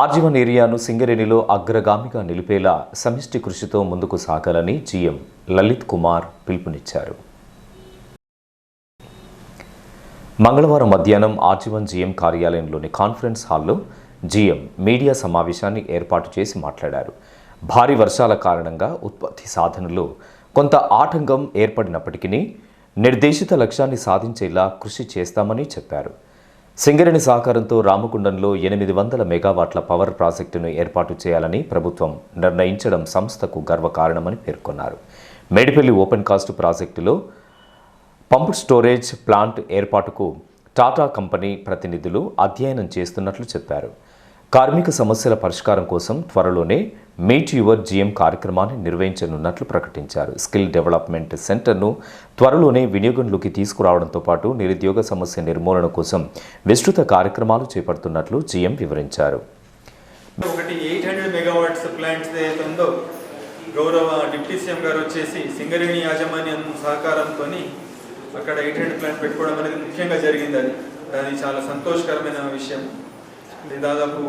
RG one ఏరియాను సింగరేణిలో అగ్రగామిగా నిలిపేలా సమిష్టి కృషితో ముందుకు సాగాలని జీఎం లలిత్ కుమార్ పిలుపునిచ్చారు. మంగళవారం మధ్యాహ్నం ఆర్జీవన్ జీఎం కార్యాలయంలోని కాన్ఫరెన్స్ హాల్లో జీఎం మీడియా సమావేశాన్ని ఏర్పాటు చేసి మాట్లాడారు. భారీ వర్షాల కారణంగా ఉత్పత్తి సాధనలో కొంత ఆటంకం ఏర్పడినప్పటికీ నిర్దేశిత లక్ష్యాన్ని సాధించేలా కృషి చేస్తామని చెప్పారు. సింగరేణి సహకారంతో రామకుండంలో ఎనిమిది వందల మెగావాట్ల పవర్ ప్రాజెక్టును ఏర్పాటు చేయాలని ప్రభుత్వం నిర్ణయించడం సంస్థకు గర్వకారణమని పేర్కొన్నారు. మేడిపల్లి ఓపెన్ కాస్ట్ ప్రాజెక్టులో పంప్ స్టోరేజ్ ప్లాంట్ ఏర్పాటుకు టాటా కంపెనీ ప్రతినిధులు అధ్యయనం చేస్తున్నట్లు చెప్పారు. కార్మిక సమస్యల పరిష్కారం కోసం త్వరలోనే మీట్ యువర్ జీఎం కార్యక్రమాన్ని నిర్వహించనున్నట్లు ప్రకటించారు. స్కిల్ డెవలప్మెంట్ సెంటర్ను త్వరలోనే వినియోగంలోకి తీసుకురావడంతో పాటు నిరుద్యోగ సమస్య నిర్మూలన కోసం విస్తృత కార్యక్రమాలు చేపడుతున్నట్లు జీఎం వివరించారు. ఒకటి ఎయిట్ హండ్రెడ్ మెగావాట్స్ ప్లాంట్స్ ఏదైతే ఉందో గౌరవ డిప్యూటీ సీఎం గారు వచ్చేసి సింగరేణి యాజమాన్యం సహకారంతో అక్కడ ఎయిట్ హండ్రెడ్ ప్లాంట్ పెట్టుకోవడం అనేది ముఖ్యంగా జరిగింది అది. అది చాలా సంతోషకరమైన విషయం. దాదాపు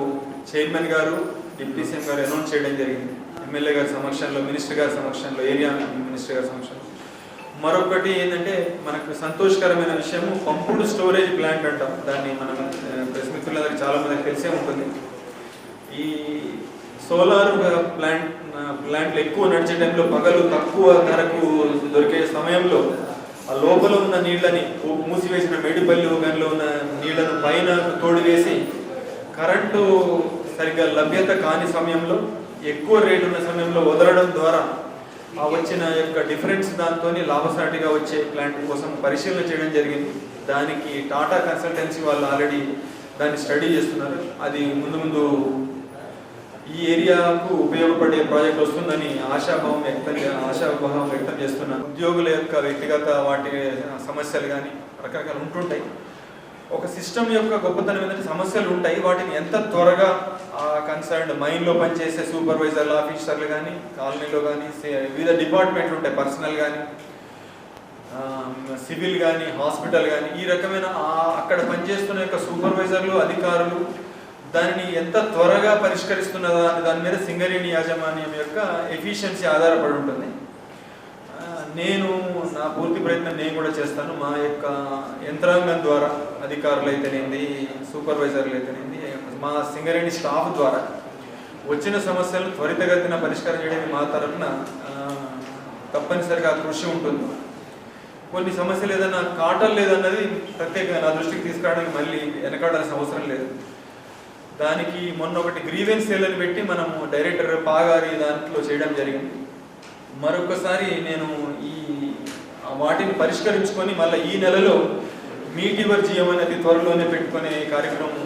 చైర్మన్ గారు డిప్యూటీ సీఎం గారు అనౌన్స్ చేయడం జరిగింది. ఎమ్మెల్యే గారి సమక్షంలో మినిస్టర్ గారి సమక్షంలో ఏరియా మినిస్టర్ గారి సమక్షంలో. మరొకటి ఏంటంటే మనకు సంతోషకరమైన విషయము పంపుడు స్టోరేజ్ ప్లాంట్ అంటాం. దాన్ని మనం ప్రెస్ మిత్రులందరికీ చాలామందికి తెలిసే ఉంటుంది. ఈ సోలార్ ప్లాంట్ ప్లాంట్లు ఎక్కువ నడిచే టైంలో పగలు తక్కువ ధరకు దొరికే సమయంలో ఆ లోపల ఉన్న నీళ్ళని మూసివేసిన మేడిపల్లి గనిలో ఉన్న నీళ్ళను పైన తోడివేసి కరెంటు సరిగ్గా లభ్యత కాని సమయంలో ఎక్కువ రేటు ఉన్న సమయంలో వదలడం ద్వారా ఆ వచ్చిన యొక్క డిఫరెన్స్ దాంతో లాభసాటిగా వచ్చే ప్లాంట్ కోసం పరిశీలన చేయడం జరిగింది. దానికి టాటా కన్సల్టెన్సీ వాళ్ళు ఆల్రెడీ దాన్ని స్టడీ చేస్తున్నారు. అది ముందు ముందు ఈ ఏరియాకు ఉపయోగపడే ప్రాజెక్ట్ వస్తుందని ఆశాభావం వ్యక్తం ఆశాభావం వ్యక్తం చేస్తున్నాను ఉద్యోగుల యొక్క వ్యక్తిగత వాటి సమస్యలు కానీ రకరకాలు ఉంటుంటాయి. ఒక సిస్టమ్ యొక్క గొప్పతనం ఏంటంటే సమస్యలు ఉంటాయి. వాటిని ఎంత త్వరగా ఆ మైండ్లో పనిచేసే సూపర్వైజర్లు ఆఫీసర్లు కానీ కాలనీలో కానీ వివిధ డిపార్ట్మెంట్లు ఉంటాయి. పర్సనల్ కానీ సివిల్ కానీ హాస్పిటల్ కానీ ఈ రకమైన అక్కడ పనిచేస్తున్న యొక్క సూపర్వైజర్లు అధికారులు దానిని ఎంత త్వరగా పరిష్కరిస్తున్నదా దాని మీద సింగరేణి యాజమాన్యం యొక్క ఎఫిషియన్సీ ఆధారపడి ఉంటుంది. నేను నా పూర్తి ప్రయత్నం నేను కూడా చేస్తాను. మా యొక్క యంత్రాంగం ద్వారా అధికారులు అయితేనేంది సూపర్వైజర్లు అయితేనేంది మా సింగరేణి స్టాఫ్ ద్వారా వచ్చిన సమస్యలు త్వరితగతిన పరిష్కారం చేయడానికి మా తరఫున తప్పనిసరిగా కృషి ఉంటుంది. కొన్ని సమస్యలు ఏదైనా కాటలు లేదన్నది ప్రత్యేకంగా నా దృష్టికి తీసుకురావడానికి మళ్ళీ వెనకాడాల్సిన అవసరం లేదు. దానికి మొన్న ఒకటి గ్రీవెన్స్ సెల్ అని పెట్టి మనము డైరెక్టర్ పాగారి దాంట్లో చేయడం జరిగింది. మరొకసారి నేను ఈ వాటిని పరిష్కరించుకొని మళ్ళీ ఈ నెలలో మీట్ యువర్ అనేది త్వరలోనే పెట్టుకునే కార్యక్రమం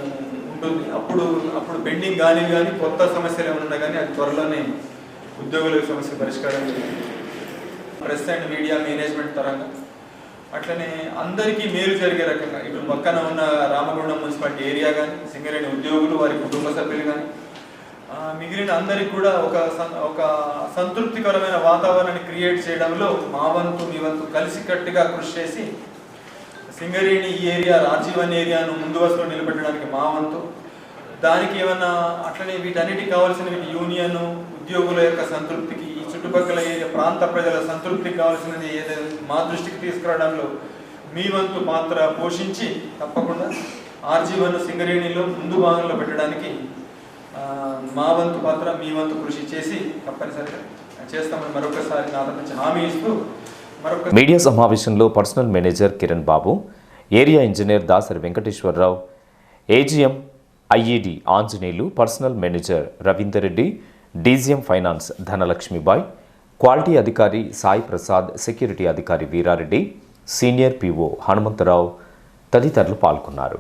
ఉంటుంది. అప్పుడు అప్పుడు పెండింగ్ కానీ కానీ కొత్త సమస్యలు ఏమైనా ఉన్నా కానీ అది త్వరలోనే ఉద్యోగుల సమస్య పరిష్కారం ప్రెస్ అండ్ మీడియా మేనేజ్మెంట్ పరంగా. అట్లనే అందరికీ మేలు జరిగే రకంగా ఇప్పుడు పక్కన ఉన్న రామగుండం మున్సిపాలిటీ ఏరియా కానీ సింగరేణి ఉద్యోగులు వారి కుటుంబ సభ్యులు కానీ మిగిలిన అందరికి కూడా ఒక ఒక సంతృప్తికరమైన వాతావరణాన్ని క్రియేట్ చేయడంలో మా వంతు మీ వంతు కలిసికట్టుగా కృషి చేసి సింగరేణి ఈ ఏరియా రాజీవన్ ఏరియాను ముందు వరుసలో నిలబెట్టడానికి మా వంతు. దానికి ఏమన్నా అట్లనే వీటన్నిటికి కావాల్సిన వీటి యూనియన్ ఉద్యోగుల యొక్క సంతృప్తికి ఈ చుట్టుపక్కల ప్రాంత ప్రజల సంతృప్తికి కావాల్సినది ఏదైనా మా దృష్టికి తీసుకురావడంలో మీ వంతు పాత్ర పోషించి తప్పకుండా ఆర్జీవన్ సింగరేణిలో ముందు భాగంలో పెట్టడానికి మా వంతు పాత్ర మీ వంతు కృషి చేసి తప్పనిసరిగా చేస్తామని మరొకసారి నా తరపు హామీ ఇస్తూ మరొక మీడియా సమావేశంలో personal manager Kiran Babu area engineer Dasari Venkateswararao AGM IED Anjaneyulu personal manager Ravinder Reddy DGM finance Dhanalakshmibai quality అధికారి సాయి ప్రసాద్ సెక్యూరిటీ అధికారి వీరారెడ్డి సీనియర్ పిఓ హనుమంతరావు తదితరులు పాల్గొన్నారు.